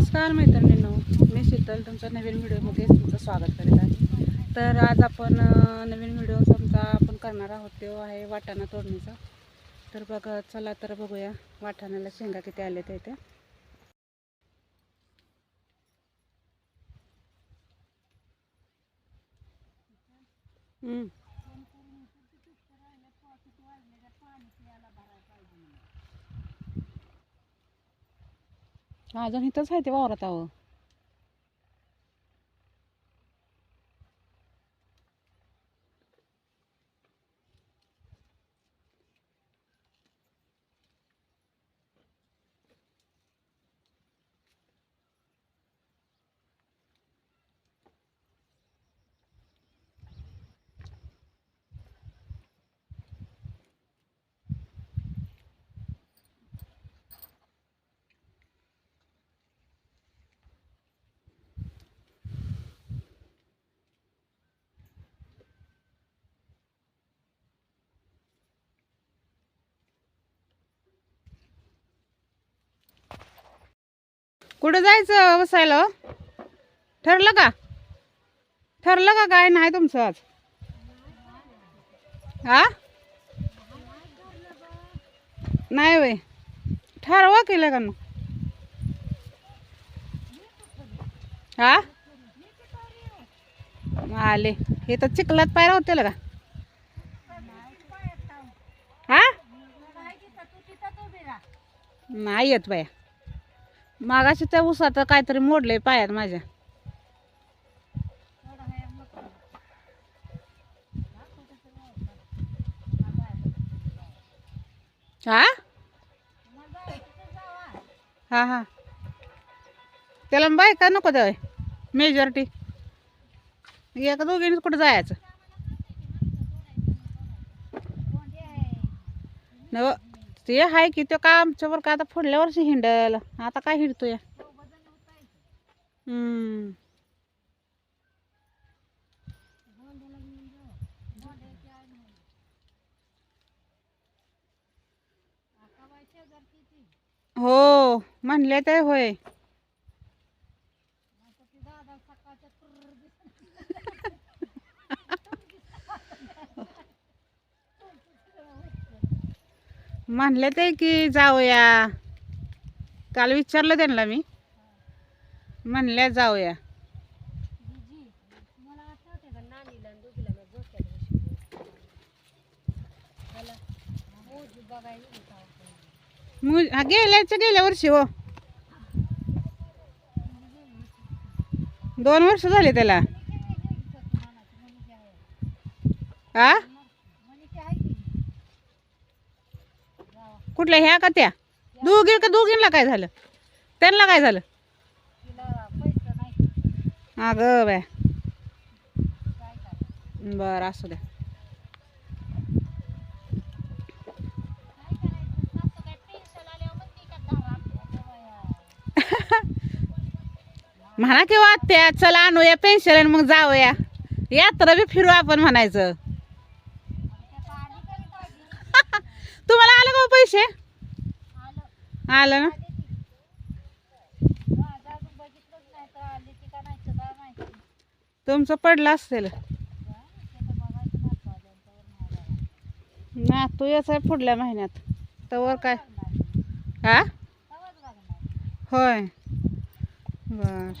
नमस्कार मैत्रिणींनो मी शीतल तुमच्या नवीन व्हिडिओमध्ये तुमचं स्वागत करीत आहे. तर आज आपण नवीन व्हिडिओ समजा आपण करणार आहोत तो आहे वाटाणा तोडणीचा. तर बघा चला तर बघूया वाटाण्याला शेंगा किती आले ते इथे. हम्म. अजून इथंच आहे ते वावरात अहो. कुठं जायचं बसायला हो? ठरलं का? ठरलं का काय? नाही तुमचं आज. हा नाही वय ठरवा केलं का मग हा आले. हे तर चिखलात पायरा होते का? हा नाही येत बाया. मागाशी त्या उसात काहीतरी मोडलंय पायात माझ्या. हा? हा हा. त्याला बाय का नको द्यावय मेजॉरिटी एका दोघीने कुठं जायचं? नव ते आहे की तो का आमच्यावर का आता पुढल्या वर्षी हिंडल आता काय हिंडतोय? हम्म. हो म्हणले ते होय. म्हणले ते की जाऊया. काल विचारलं त्यांना मी. म्हणल्या जाऊया. मग हा गेल्याच्या गेल्या वर्षी हो. दोन वर्ष झाले त्याला. हा कुठल्या ह्या का त्या? दोघी का दोघींना काय झालं? त्यांना काय झालं? अगं बाय बरं असू द्या. म्हणा किंवा हो त्या चला आणूया पेन्शन आणि मग जाऊया. यात्रा बी फिरू आपण म्हणायचं. तुम्हाला आलं का हो पैसे? आलं ना? तुमचं पडलं असेल. ना तू याच आहे पुढल्या महिन्यात. तवर काय? हा होय. बर.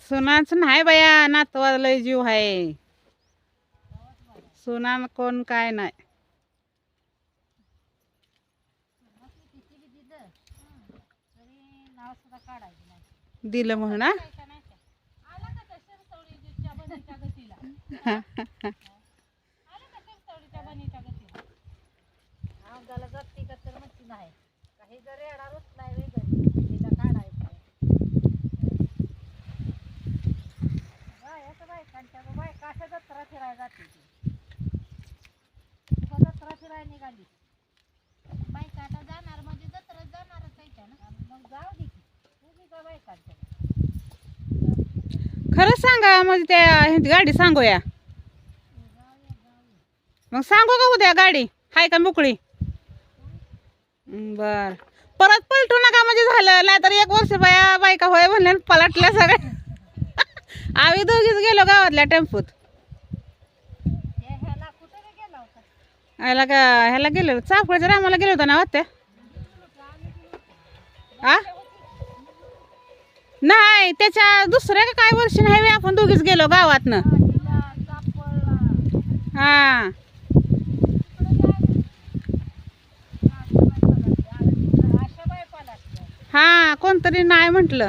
सुनाच नाही बाया नातवाला जीव आहे. सुना कोण काय नाही दिलं म्हणून नाही. सांगा म्हणजे त्या ह्यांची गाडी सांगूया. मग सांगू का उद्या गाडी? हाय का मोकळी? बर. परत पलटू नका म्हणजे झालं नाहीतर एक वर्ष बाया बायका होय म्हणले पलटल्या सगळ्या. आम्ही दोघीच गेलो गावातल्या टेम्पूत. ह्याला का ह्याला गेलो चाफकळच्या रामाला गेलो होतो ना वाटतं? आ? नाही त्याच्या दुसऱ्या का काय वर्षी नाही आपण दोघीच गेलो गावातनं. हा. हा कोणतरी नाही म्हटलं.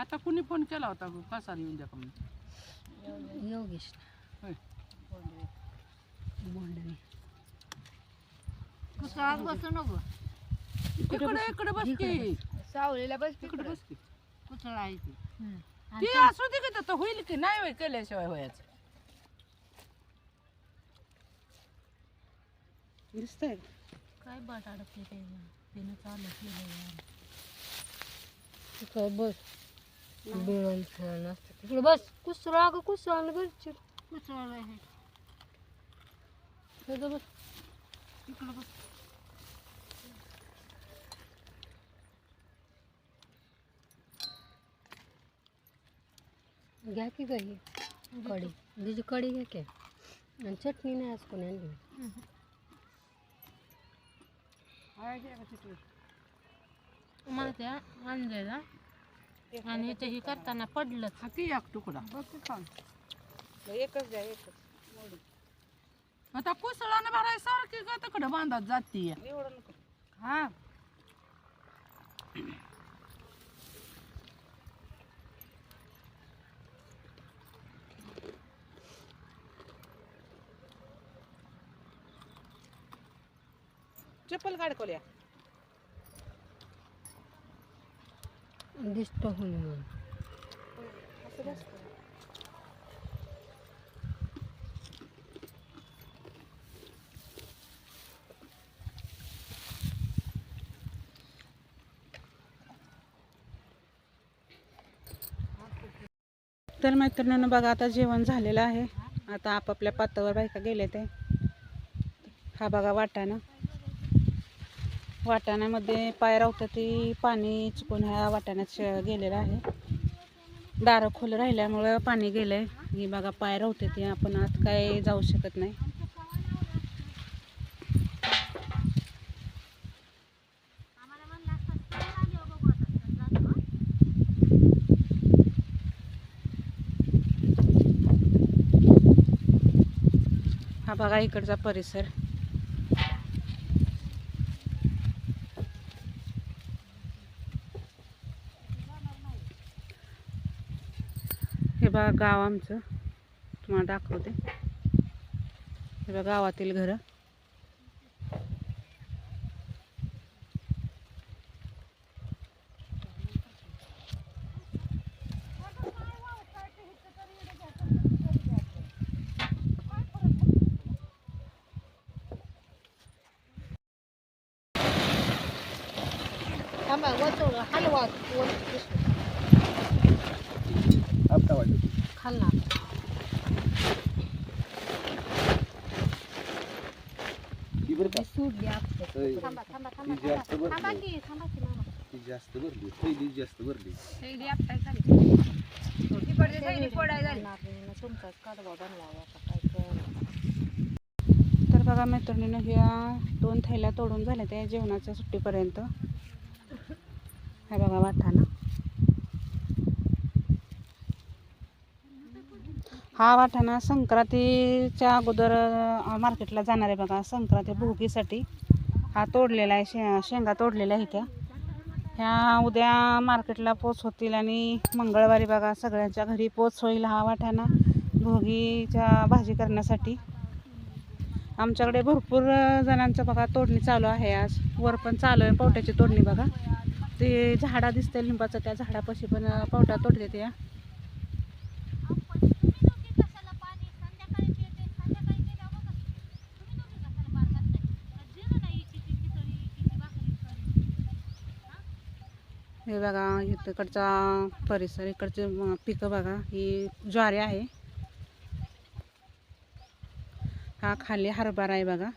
आता कुणी फोन केला होता कसा येऊन द्या का म्हणून? योगेश होय. कुसळात बसू नको. इकडे इकडे बस. की. सावलीला बस इकडे बस की. कुसळ आहे ती? ती असू दे की तर होईल की. नाही होय केल्याशिवाय व्हायचं दिसतंय. काय बाट अडकते ते? त्यानं चालू केलं काय बस. बिळून तिकडे बस कुसळ अगं आहे तिकडं बस. तिकडं बस. घ्या की काही कढी. तुझी कढी घ्या की. आणि चटणी नाही आज कोणी आणली. मला त्या आणलेला आणि ते हे करताना पडलं. हा की एक तुकडा. एकच द्या एकच. आता कुसळानं भराय सारखी का तिकडं बांधत जाती. एवढं नको. हा. चप्पल काढ दिसतो म्हणून. तर मैत्रिणीनं बघा आता जेवण झालेलं आहे. आता आपापल्या पातावर बायका गेले ते हा बघा वाटाणा. वाटाण्यामध्ये पाय रावतं ती पाणी चुकून ह्या वाटाण्यात गेलेलं आहे. दारं खोल राहिल्यामुळं पाणी गेलंय. ही बघा पाय रावते ती. आपण आत काय जाऊ शकत नाही. हा बघा इकडचा परिसर. बघा गाव आमचं. तुम्हाला दाखवते. हे बघा गावातील घरं. थांबा हलवा सोडली थांबा थांबा थांबा. थांबा थांबा की थांबा की मामा. जास्त भरली पहिली जास्त भरली तुमचाच कडवा बनवा आता काय कळलं. तर बघा मैत्रिणीनं ह्या दोन थैल्या तोडून झाल्या त्या जेवणाच्या सुट्टीपर्यंत. हा बघा वाटाणा. हा वाटाणा संक्रांतीच्या अगोदर मार्केटला जाणार आहे बघा संक्रांती भोगीसाठी. हा तोडलेला आहे शे शेंगा तोडलेल्या आहे त्या. ह्या उद्या मार्केटला पोच होतील आणि मंगळवारी बघा सगळ्यांच्या घरी पोच होईल हा वाटाणा भोगीच्या भाजी करण्यासाठी. आमच्याकडे भरपूर जणांचं बघा तोडणी चालू आहे आज. वर पण चालू आहे पावट्याची तोडणी बघा. ते झाडा दिसते लिंबाचं त्या झाडापाशी पण पावटा तोडते त्या हे बघा इकडचा परिसर इकडचे पिकं बघा ही ज्वारी आहे. हा खाली हरभरा आहे बघा.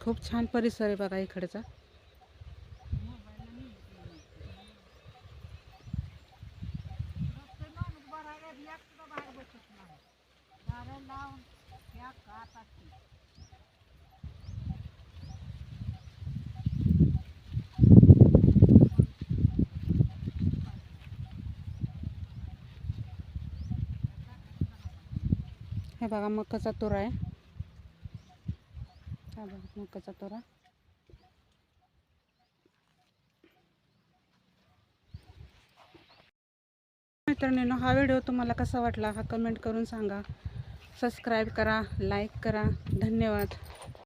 खूप छान परिसर आहे बघा इकडचा. हे बघा मकाचा तोरा आहे. हा बघा मकाचा तोरा. मित्रांनो हा व्हिडिओ तुम्हाला कसा वाटला हा कमेंट करून सांगा. सबस्क्राईब करा लाईक करा. धन्यवाद.